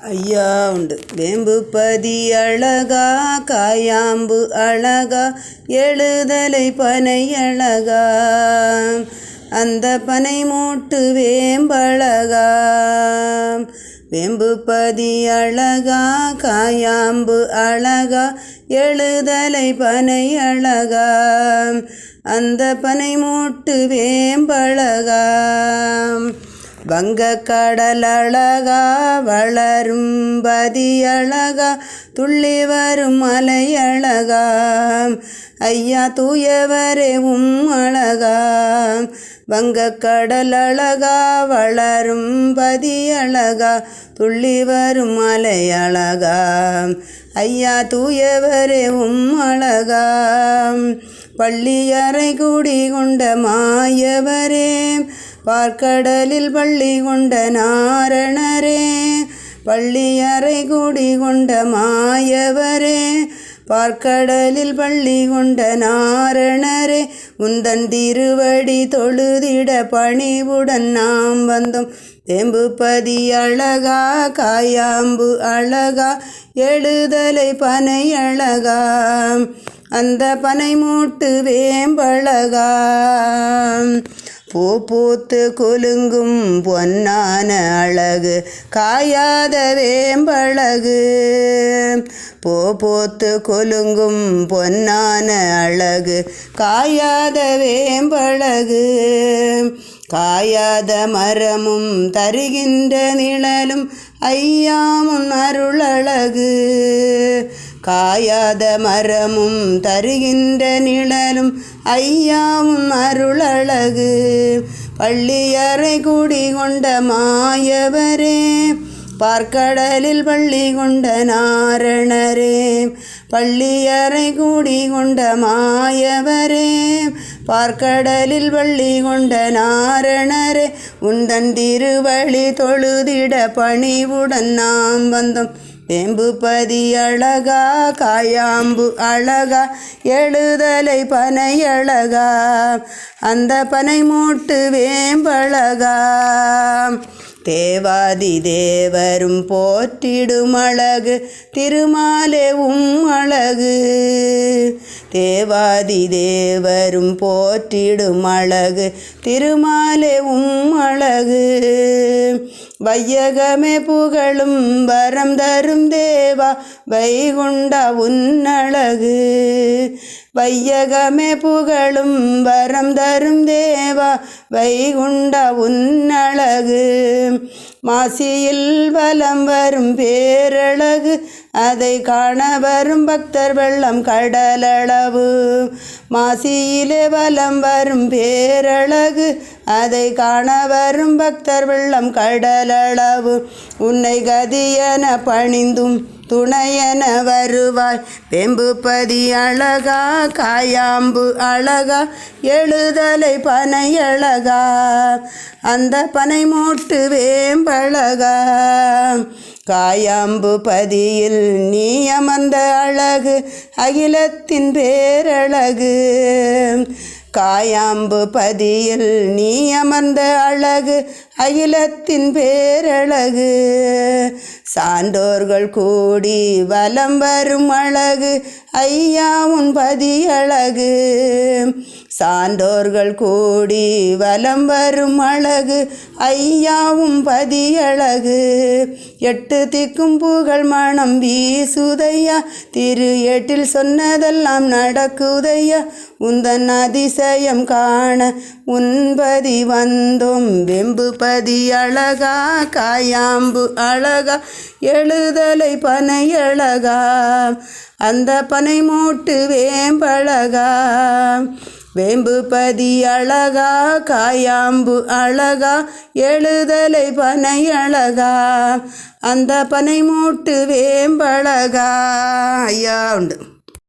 ஐயா உண்டு. வேம்பு பதி அழகா காயாம்பு அழகா எழுதலை பனை அழகா அந்த பனை மூட்டு வேம்பழகா. வேம்பு பதி அழகா காயாம்பு அழகா எழுதலை பனை அழகா அந்த பனை மூட்டு வேம்பழகா. வங்கக்கடல் அழகா வளரும் பதியழகா துள்ளி வரும் மலை ஐயா தூயவரே உம் அழகா. வங்கக்கடல் வளரும் பதியழகா துள்ளி வரும் மலை ஐயா தூயவரே உம் அழகா. பள்ளியறை குடி கொண்ட மாயவரே பார்க்கடலில் பள்ளி கொண்ட நாரணரே பள்ளியறை கூடி கொண்ட மாயவரே பார்க்கடலில் பள்ளி கொண்ட நாரணரே உந்தன் திருவடி தொழுதிட பணிவுடன் நாம் வந்தோம். தேம்புபதி அழகா காயாம்பு அழகா எழுதலை பனை அழகா அந்த பனை மூட்டு வேம்பழகா. பூ பூத்து குலுங்கும் பொன்னான அழகு காயாத வேம்பழகு. பூ பூத்து குலுங்கும் பொன்னான அழகு காயாத வேம்பழகு. காயாத மரமும் தருகின்ற நிழலும் ஐயாமுன் அருளழகு. காயாத மரமும் தருகின்ற நிழலும் ஐயாவும் அருளழகு. பள்ளியறை குடி கொண்ட மாயவரே பார்க்கடலில் பள்ளி கொண்ட நாரணரே. பள்ளியறை கூடி கொண்ட மாயவரே பார்க்கடலில் பள்ளி கொண்ட நாரணரே. உந்தன் திருவழி தொழுதிட பணிவுடன் நாம் வந்தோம். வேம்புபதி அழகா காயாம்பு அழகா எழுதலை பனை அழகா அந்த பனை மூட்டு வேம்பழகா. தேவாதி தேவரும் போற்றிடும் அழகு திருமாலே உம் அழகு. தேவாதி தேவரும் போற்றிடும் அழகு திருமாலே உம் அழகு. வையகமே புகழும் வரம் தரும் தேவா வைகுண்டா உன்னழகு. வையகமே புகழும் வரம் தரும் தேவா வைகுண்டா உன்னழகு. மாசியில் வலம் வரும் பேரழகு அதை காண வரும் பக்தர் வெள்ளம் கடலளவு. மாசியிலே வலம் வரும் பேரழகு. அதை காண வரும் பக்தர் வெள்ளம் கடலளவு. உன்னை கதியென பணிந்தும் துணையென வருவாய். வெம்புபதி அழகா காயாம்பு அழகா எழுதலை பனை அழகா. அந்த பனை மூட்டு வேம்பழகா. காயாம்பு பதியில் நீ அமர்ந்த அழகு அகிலத்தின் பேரழகு. காயாம்பு பதியில் நீ அமர்ந்த அழகு அகிலத்தின் பேரழகு. சான்றோர்கள் கூடி வலம் வரும் அழகு ஐயா உன் பதியழகு. சான்றோர்கள் கூடி வலம் வரும் அழகு ஐயாவும் பதியழகு. எட்டு திக்கும் புகழ் மனம் வீசுதையா திரு எட்டில் சொன்னதெல்லாம் நடக்குதையா. உந்தன் அதிசயம் காண உன்பதி வந்தோம் வெம்பு பதி அழகா காயாம்பு அழகா எழுதலை பனை அழகா அந்த பனை மூட்டு வேம்பழகா. வேம்பு பதி அழகா காயாம்பு அழகா எழுதலை பனை அழகா அந்த பனை மூட்டு வேம்பழகா. ஐயா உண்டு.